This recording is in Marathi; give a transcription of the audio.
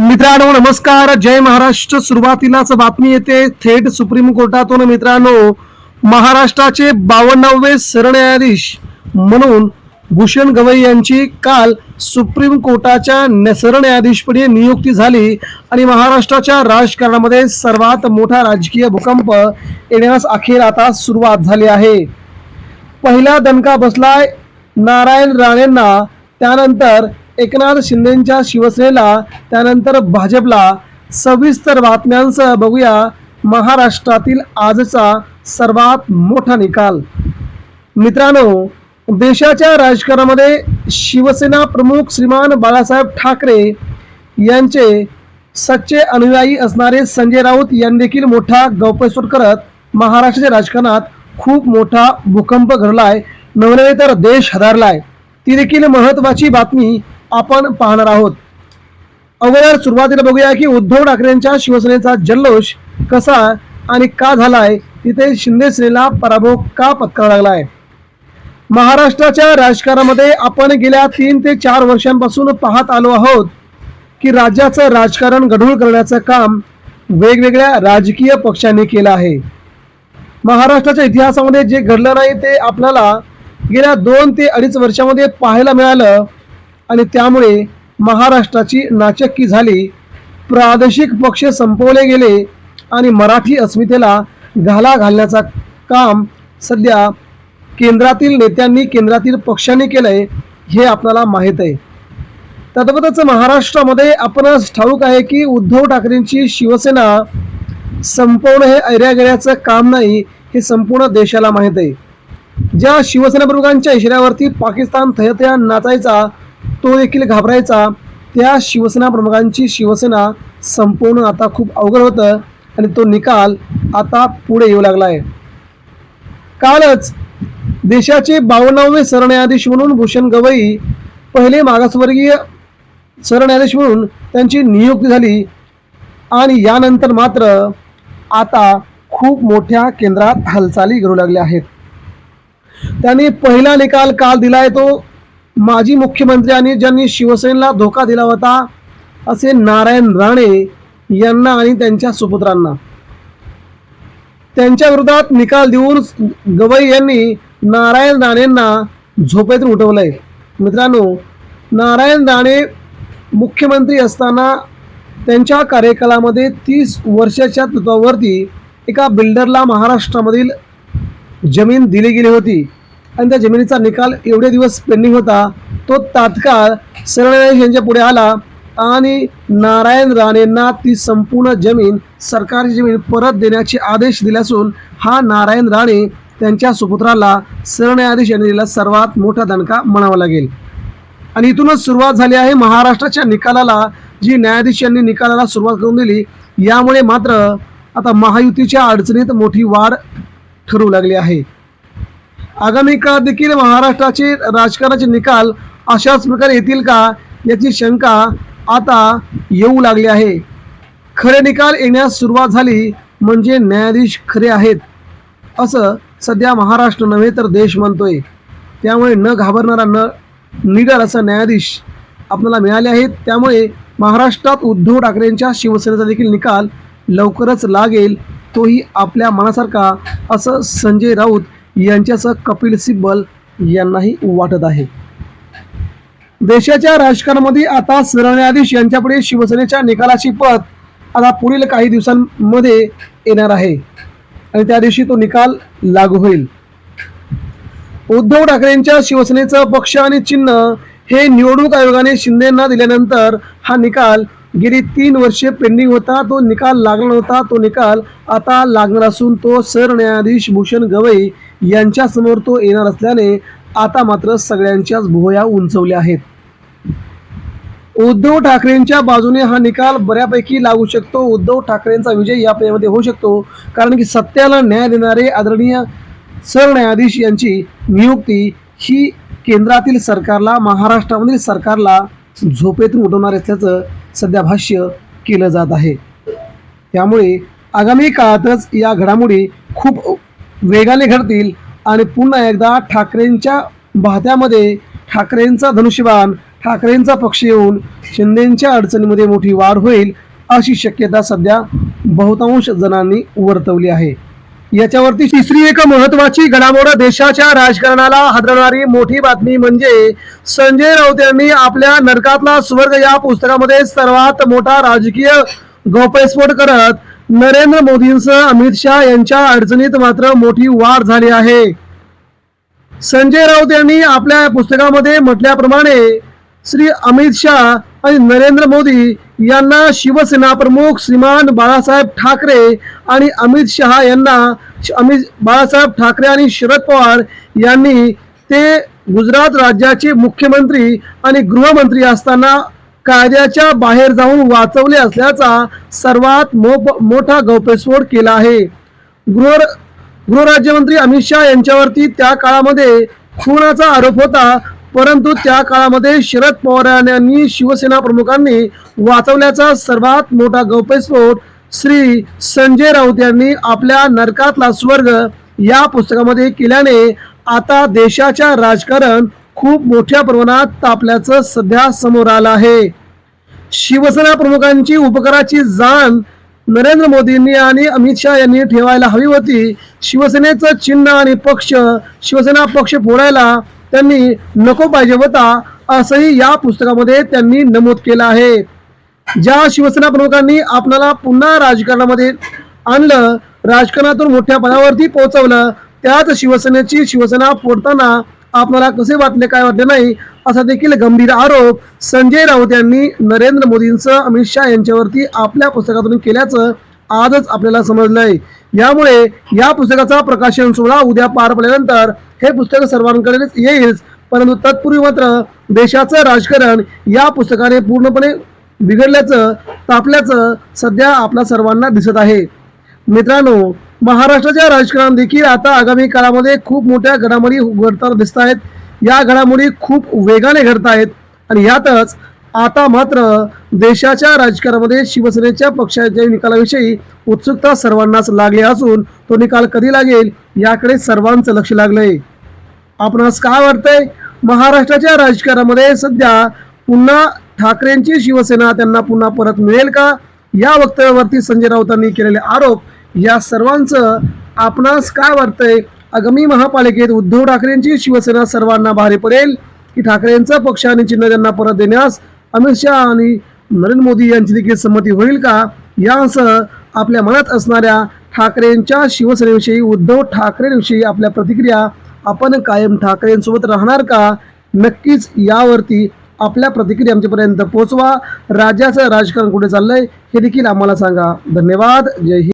मित्रांनो नमस्कार. जय महाराष्ट्र. सुरुवातीलाच बातमी येते. थेट सुप्रीम कोर्टातून मित्रांनो महाराष्ट्राचे बावन्नावे सरन्यायाधीश म्हणून भूषण गवई यांची काल सुप्रीम कोर्टाच्या सरन्यायाधीशपदी नियुक्ती झाली आणि महाराष्ट्राच्या राजकारणामध्ये सर्वात मोठा राजकीय भूकंप येण्यास अखेर आता सुरुवात झाली आहे. पहिला दणका बसलाय नारायण राणेंना. त्यानंतर एकनाथ शिंदेंच्या शिवसेनेला त्यानंतर भाजपला सविस्तर बातम्यांसह बघूया महाराष्ट्रातील आजचा सर्वात मोठा निकाल. मित्रांनो देशाच्या राजकारणामध्ये शिवसेना प्रमुख श्रीमान बाळासाहेब ठाकरे यांचे सच्चे अनुयायी असणारे संजय राऊत यांनी देखील मोठा गौप्यस्फोट करत महाराष्ट्राच्या राजकारणात खूप मोठा भूकंप घडलाय. नवनवे तर देश हदारलाय. ती देखील महत्त्वाची बातमी आपण पाहणार आहोत. अगोदर सुरुवातीला बघूया की उद्धव ठाकरेंच्या शिवसेनेचा जल्लोष कसा आणि का झालाय तिथे शिंदेसेनेला पराभव का पत्करावा लागलाय? महाराष्ट्राच्या राजकारणामध्ये आपण गेल्या तीन ते चार वर्षांपासून पाहत आलो आहोत की राज्याचं राजकारण गढूळ करण्याचं काम वेगवेगळ्या राजकीय पक्षांनी केलं आहे. महाराष्ट्राच्या इतिहासामध्ये जे घडलं नाही ते आपल्याला गेल्या दोन ते अडीच वर्षामध्ये पाहायला मिळालं. आणि त्यामुळे महाराष्ट्राची नाचक्की झाली. प्रादेशिक पक्ष संपवले गेले आणि मराठी अस्मितेला घाला घालण्याचा काम सध्या केंद्रातील नेत्यांनी केंद्रातील पक्षांनी केलंय हे आपल्याला माहीत आहे. तद्वतच महाराष्ट्रामध्ये आपणास ठाऊक आहे की उद्धव ठाकरेंची शिवसेना संपवणं हे ऐऱ्यागऱ्याचं काम नाही हे संपूर्ण देशाला माहीत आहे. ज्या शिवसेना प्रमुखांच्या इशाऱ्यावरती पाकिस्तान थयथया नाचायचा तो देखील घाबरायचा. त्या शिवसेना प्रमुखांची शिवसेना संपवणं आता खूप अवघड होतं आणि तो निकाल आता पुढे येऊ लागला आहे कालच देशाचे बावन्नावे सरन्यायाधीश म्हणून भूषण गवई पहिले मागासवर्गीय सरन्यायाधीश म्हणून त्यांची नियुक्ती झाली आणि यानंतर मात्र आता खूप मोठ्या केंद्रात हालचाली घडू लागल्या आहेत. त्यांनी पहिला निकाल काल दिलाय तो माजी मुख्यमंत्री आणि ज्यांनी शिवसेनेला धोका दिला होता असे नारायण राणे यांना आणि त्यांच्या सुपुत्रांना. त्यांच्या विरोधात निकाल देऊन गवई यांनी नारायण राणेंना झोपेतून उठवलंय. मित्रांनो नारायण राणे मुख्यमंत्री असताना त्यांच्या कार्यकालामध्ये तीस वर्षाच्या तत्वावरती एका बिल्डरला महाराष्ट्रामधील जमीन दिली गेली होती. आणि त्या जमिनीचा निकाल एवढे दिवस पेंडिंग होता तो तात्काळ सरन्यायाधीश यांच्या पुढे आला आणि नारायण राणेंना ती संपूर्ण जमीन सरकारी जमीन परत देण्याचे आदेश दिले असून हा नारायण राणे त्यांच्या सुपुत्राला सरन्यायाधीश यांनी दिलेला सर्वात मोठा दणका म्हणावा लागेल. आणि इथूनच सुरुवात झाली आहे महाराष्ट्राच्या निकालाला जी न्यायाधीश यांनी निकालाला सुरुवात करून दिली यामुळे मात्र आता महायुतीच्या अडचणीत मोठी वाढ ठरू लागली आहे. आगामी काळात देखील महाराष्ट्राचे राजकारणाचे निकाल अशाच प्रकारे येतील का याची शंका आता येऊ लागली आहे. खरे निकाल येण्यास सुरुवात झाली म्हणजे न्यायाधीश खरे आहेत असं सध्या महाराष्ट्र नव्हे तर देश म्हणतोय. त्यामुळे न घाबरणारा न निडर असा न्यायाधीश आपल्याला मिळाले आहेत. त्यामुळे महाराष्ट्रात उद्धव ठाकरेंच्या शिवसेनेचा देखील निकाल लवकरच लागेल तोही आपल्या मनासारखा असं संजय राऊत यांच्यासह कपिल सिब्बल यांनाही वाटत आहे. देशाच्या राजकारणामध्ये आता सरन्यायाधीश यांच्यापुढे शिवसेनेच्या निकालाची पत आता पुढील काही दिवसांमध्ये येणार आहे. आणि त्या दिवशी तो निकाल लागू होईल. उद्धव ठाकरेंच्या शिवसेनेचं पक्ष आणि चिन्ह हे निवडणूक आयोगाने शिंदेंना दिल्यानंतर हा निकाल गेली तीन वर्षे पेंडिंग होता. तो निकाल लागला नव्हता. तो निकाल आता लागणार असून तो सरन्यायाधीश भूषण गवई यांच्यासमोर तो येणार असल्याने आता मात्र सगळ्यांच्याच भुवया उंचवल्या आहेत. उद्धव ठाकरेंच्या बाजूने हा निकाल बऱ्यापैकी लागू शकतो. उद्धव ठाकरेंचा विजय या पेमध्ये होऊ शकतो कारण की सत्याला न्याय देणारे आदरणीय सरन्यायाधीश यांची नियुक्ती ही केंद्रातील सरकारला महाराष्ट्रामधील सरकारला झोपेतून उठवणार असल्याचं सध्या भाष्य केलं जात आहे. त्यामुळे आगामी काळातच या घडामोडी खूप वेगाने घडतील आणि पुन्हा एकदा ठाकरेंच्या भात्यामध्ये ठाकरेंचा धनुष्यबाण ठाकरेंचा पक्ष येऊन शिंदेच्या अडचणीमध्ये मोठी वाढ होईल अशी शक्यता सध्या बहुतांश जणांनी वर्तवली आहे. याच्यावरती तिसरी एक महत्वाची घडामोड देशाच्या राजकारणाला हादरणारी मोठी बातमी म्हणजे संजय राऊत यांनी आपल्या नरकातला स्वर्ग या पुस्तकामध्ये सर्वात मोठा राजकीय गौप्यस्फोट करत नरेंद्र मोदींसह अमित शहा यांच्या अडचणीत मात्र मोठी वाढ झाली आहे. संजय राऊत यांनी आपल्या पुस्तकामध्ये म्हटल्याप्रमाणे श्री अमित शहा आणि नरेंद्र मोदी यांना शिवसेना प्रमुख श्रीमान बाळासाहेब ठाकरे आणि अमित शहा यांना अमित बाळासाहेब ठाकरे आणि शरद पवार यांनी ते गुजरात राज्याचे मुख्यमंत्री आणि गृहमंत्री असताना कायद्याच्या बाहेर जाऊन वाचवले असल्याचा सर्वात मोठा गौप्यस्फोट केला आहे. गृह गृहराज्यमंत्री अमित शहा यांच्यावरती त्या काळामध्ये खुनाचा आरोप होता परंतु त्या काळामध्ये शरद पवार यांनी शिवसेना प्रमुखांनी वाचवल्याचा सर्वात मोठा गौप्यस्फोट श्री संजय राऊत यांनी आपल्या नरकातला स्वर्ग या पुस्तकामध्ये केल्याने आता देशाच्या राजकारण खूप मोठ्या प्रमाणात तापल्याचं सध्या समोर आलं आहे. शिवसेना प्रमुखांची उपकाराची जाण नरेंद्र मोदींनी आणि अमित शहा यांनी ठेवायला हवी होती. शिवसेनेचं चिन्ह आणि पक्ष शिवसेना पक्ष फोडायला त्यांनी नको पाहिजे होता असंही या पुस्तकामध्ये त्यांनी नमूद केलं आहे. ज्या शिवसेना प्रमुखांनी आपल्याला पुन्हा राजकारणामध्ये आणलं राजकारणातून मोठ्या पदावरती पोहोचवलं त्याच शिवसेनेची शिवसेना फोडताना आपल्याला कसे वाटले काय वाटले नाही असा देखील गंभीर आरोप संजय राऊत यांनी नरेंद्र मोदींचं अमित शहा यांच्यावरती आपल्या पुस्तकातून केल्याचं आजच आपल्याला समजलंय. यामुळे या पुस्तकाचा प्रकाशन सोहळा उद्या पार पडल्यानंतर हे पुस्तक सर्वांकडेच येईल परंतु तत्पूर्वी मात्र देशाचं राजकारण या पुस्तकाने पूर्णपणे बिघडल्याचं तापल्याचं सध्या आपल्या सर्वांना दिसत आहे. मित्रांनो महाराष्ट्राच्या राजकारणात देखील आता आगामी काळामध्ये खूप मोठ्या घडामोडी घडताना दिसत आहेत. या घडामोडी खूप वेगाने घडत आहेत आणि यातच आता मात्र देशाच्या राजकारणामध्ये शिवसेनेच्या पक्षाच्या निकालाविषयी उत्सुकता सर्वांनाच लागली असून तो निकाल कधी लागेल याकडे सर्वांचं लक्ष लागलंय. आपणास काय वाटतंय? महाराष्ट्राच्या राजकारणामध्ये सध्या पुन्हा ठाकरेंची शिवसेना त्यांना पुन्हा परत मिळेल का? या वक्तव्यावरती संजय राऊतांनी केलेले आरोप या सर्वांचं आपणास काय वाटतंय? आगामी महापालिकेत उद्धव ठाकरेंची शिवसेना सर्वांना भारी पडेल की ठाकरेंचा पक्ष आणि चिन्ह त्यांना परत देण्यास अमित शहा आणि नरेंद्र मोदी यांची देखील संमती होईल का? यासह आपल्या मनात असणाऱ्या ठाकरेंच्या शिवसेनेविषयी उद्धव ठाकरेंविषयी आपल्या प्रतिक्रिया आपण कायम ठाकरेंसोबत राहणार का? नक्कीच यावरती आपल्या प्रतिक्रिया आमच्यापर्यंत पोहोचवा. राज्याचं राजकारण कुठे चाललंय हे देखील आम्हाला सांगा. धन्यवाद. जय हिंद.